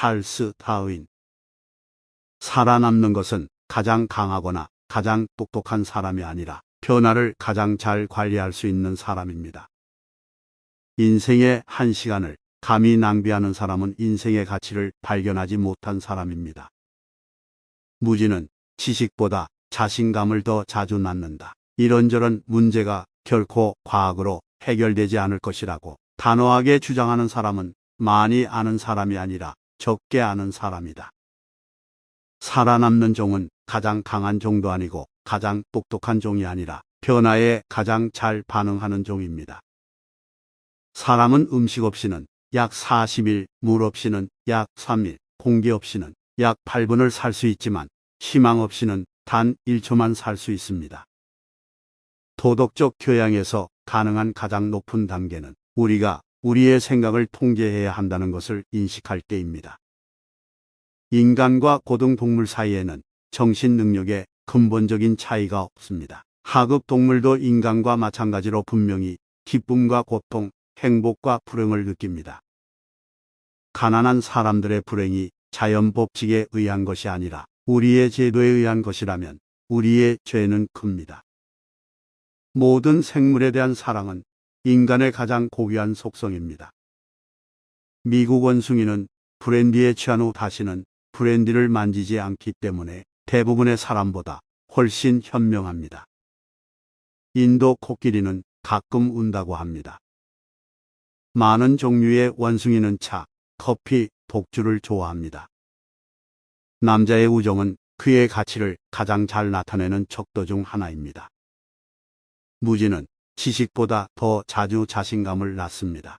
찰스 다윈 살아남는 것은 가장 강하거나 가장 똑똑한 사람이 아니라 변화를 가장 잘 관리할 수 있는 사람입니다. 인생의 한 시간을 감히 낭비하는 사람은 인생의 가치를 발견하지 못한 사람입니다. 무지는 지식보다 자신감을 더 자주 낳는다. 이런저런 문제가 결코 과학으로 해결되지 않을 것이라고 단호하게 주장하는 사람은 많이 아는 사람이 아니라 적게 아는 사람이다. 살아남는 종은 가장 강한 종도 아니고 가장 똑똑한 종이 아니라 변화에 가장 잘 반응하는 종입니다. 사람은 음식 없이는 약 40일, 물 없이는 약 3일, 공기 없이는 약 8분을 살 수 있지만 희망 없이는 단 1초만 살 수 있습니다. 도덕적 교양에서 가능한 가장 높은 단계는 우리가 우리의 생각을 통제해야 한다는 것을 인식할 때입니다. 인간과 고등동물 사이에는 정신 능력에 근본적인 차이가 없습니다. 하급 동물도 인간과 마찬가지로 분명히 기쁨과 고통, 행복과 불행을 느낍니다. 가난한 사람들의 불행이 자연 법칙에 의한 것이 아니라 우리의 제도에 의한 것이라면 우리의 죄는 큽니다. 모든 생물에 대한 사랑은 인간의 가장 고귀한 속성입니다. 미국 원숭이는 브랜디에 취한 후 다시는 브랜디를 만지지 않기 때문에 대부분의 사람보다 훨씬 현명합니다. 인도 코끼리는 가끔 운다고 합니다. 많은 종류의 원숭이는 차, 커피, 독주를 좋아합니다. 남자의 우정은 그의 가치를 가장 잘 나타내는 척도 중 하나입니다. 무지는 지식보다 더 자주 자신감을 낳습니다.